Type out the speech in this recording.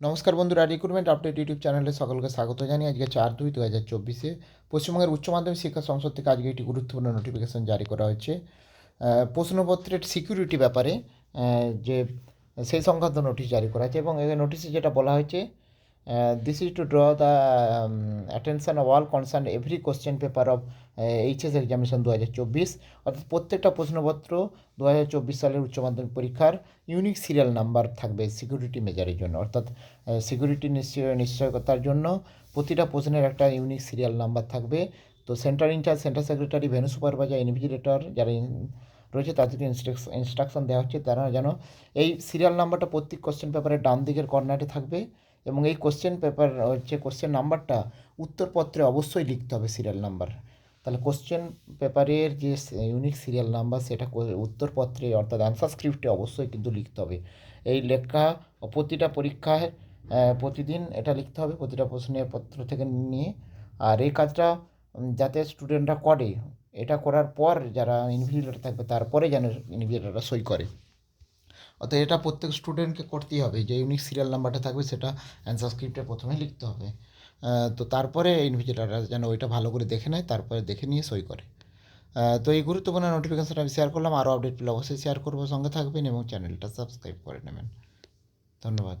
নমস্কার বন্ধুরা recruitment update YouTube চ্যানেলে সকলকে স্বাগত জানি আজকে চার দুই দু হাজার চব্বিশে পশ্চিমবঙ্গের উচ্চ মাধ্যমিক শিক্ষা সংসদ থেকে আজকে একটি গুরুত্বপূর্ণ নোটিফিকেশন জারি করা হয়েছে। প্রশ্নপত্রের সিকিউরিটি ব্যাপারে যে সেই সংক্রান্ত নোটিশ জারি করা হয়েছে এবং এই নোটিশে যেটা বলা হয়েছে this is to draw the attention of all concern every question paper of HS examination দু হাজার চব্বিশ অর্থাৎ প্রত্যেকটা প্রশ্নপত্র দু হাজার চব্বিশ সালের উচ্চ মাধ্যমিক পরীক্ষার ইউনিক সিরিয়াল নাম্বার থাকবে সিকিউরিটি মেজারের জন্য। অর্থাৎ সিকিউরিটি নিশ্চয়, নিশ্চয়তার জন্য প্রতিটা প্রশ্নের একটা ইউনিক সিরিয়াল নাম্বার থাকবে। তো centre incharge centre secretary venue supervisor invigilator যারা রয়েছে তাদেরকে ইনস্ট্রাকশন দেওয়া হচ্ছে। তারা যেন এই সিরিয়াল নাম্বারটা প্রত্যেক কোশ্চেন পেপারের ডান দিকের কর্নারে থাকবে। এবং এই কোশ্চেন পেপার হচ্ছে কোশ্চেন নাম্বারটা উত্তরপত্রে অবশ্যই লিখতে হবে সিরিয়াল নাম্বার তাহলে কোশ্চেন পেপারের যে ইউনিক সিরিয়াল নাম্বার সেটা উত্তরপত্রে অর্থাৎ অ্যান্সার স্ক্রিপ্টে অবশ্যই কিন্তু লিখতে হবে। এই লেখা, প্রতিটা পরীক্ষায় প্রতিদিন এটা লিখতে হবে, প্রতিটা প্রশ্নের পত্র থেকে নিয়ে। আর এই কাজটা যাতে স্টুডেন্টরা করে, এটা করার পর যারা ইনভিজিলেটর থাকবে, তারপরে যেন ইনভিজিলেটররা সই করে। অর্থাৎ এটা প্রত্যেক স্টুডেন্টকে করতেই হবে। যে ইউনিক সিরিয়াল নাম্বারটা থাকবে সেটা অ্যান্সার স্ক্রিপ্টে প্রথমে লিখতে হবে। তো তারপরে ইনভিজিলেটররা যেন ওইটা ভালো করে দেখে নেয়, তারপরে দেখে নিয়ে সই করে। তো এই গুরুত্বপূর্ণ নোটিফিকেশনটা আমি শেয়ার করলাম। আরও আপডেট পেলে অবশ্যই শেয়ার করব। সঙ্গে থাকবেন এবং চ্যানেলটা সাবস্ক্রাইব করে নেবেন। ধন্যবাদ।